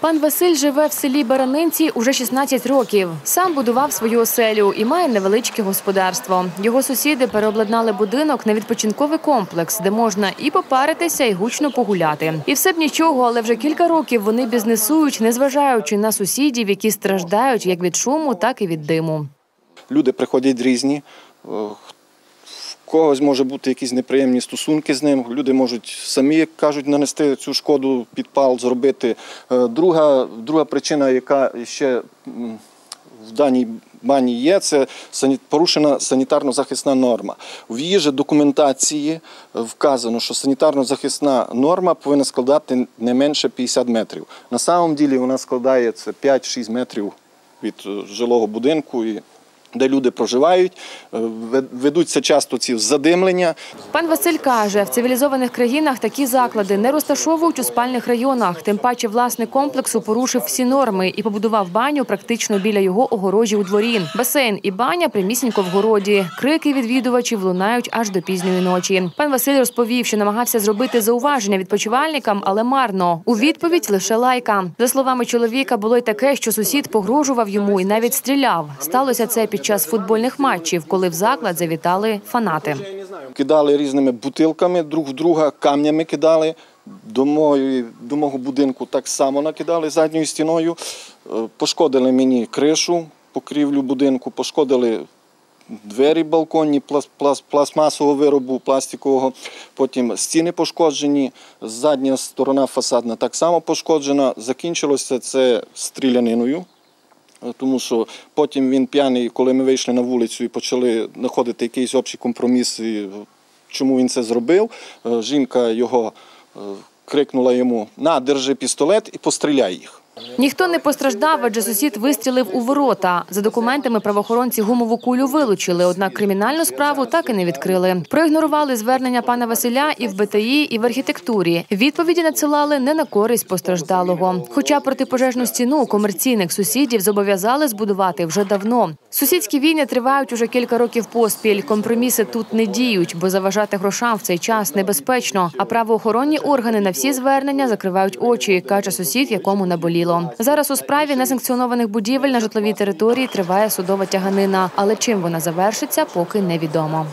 Пан Василь живе в селі Баранинці уже 16 років. Сам будував свою оселю і має невеличке господарство. Його сусіди переобладнали будинок на відпочинковий комплекс, де можна і попаритися, і гучно погуляти. І все б нічого, але вже кілька років вони бізнесують, незважаючи на сусідів, які страждають як від шуму, так і від диму. Люди приходять різні. Когось може бути якісь неприємні стосунки з ним. Люди можуть самі, як кажуть, нанести цю шкоду, підпал зробити. Е, Друга, друга причина, яка ще в даній бані є, це порушена санітарно-захисна норма. В її же документації вказано, що санітарно-захисна норма повинна складати не менше 50 метрів. На самом ділі вона складає 5-6 метрів від е, жилого будинку, і де люди проживають. Е, Ведуться часто ці задимлення. Пан Василь каже, в цивілізованих країнах такі заклади не розташовують у спальних районах. Тим паче власник комплексу порушив всі норми і побудував баню практично біля його огорожі у дворі. Басейн і баня прямісінько в городі. Крики відвідувачів лунають аж до пізньої ночі. Пан Василь розповів, що намагався зробити зауваження відпочивальникам, але марно. У відповідь лише лайка. За словами чоловіка, було й таке, що сусід погрожував йому і навіть стріляв. Сталося це під час футбольних матчів, коли в заклад завітали фанати. Кидали різними бутилками друг в друга, камнями кидали. До, моєї, до мого будинку так само накидали задньою стіною. Е, Пошкодили мені кришу, покрівлю будинку, пошкодили двері балконні плас, плас, пластмасового виробу, пластикового. Потім стіни пошкоджені, задня сторона фасадна так само пошкоджена. Закінчилося це стріляниною. Е, Тому що потім він п'яний, коли ми вийшли на вулицю і почали знаходити якийсь общий компроміс, е, чому він це зробив. е, Жінка його крикнула йому: на, держи пістолет і постріляй їх. Ніхто не постраждав, адже сусід вистрілив у ворота. За документами правоохоронці гумову кулю вилучили, однак кримінальну справу так і не відкрили. Проігнорували звернення пана Василя і в БТІ, і в архітектурі. Відповіді надсилали не на користь постраждалого. Хоча протипожежну стіну комерційних сусідів зобов'язали збудувати вже давно. Сусідські війни тривають уже кілька років поспіль. Компроміси тут не діють, бо заважати грошам в цей час небезпечно. А правоохоронні органи на всі звернення закривають очі, каже сусід, якому наболіло. Зараз у справі несанкціонованих будівель на житловій території триває судова тяганина, але чим вона завершиться, поки невідомо.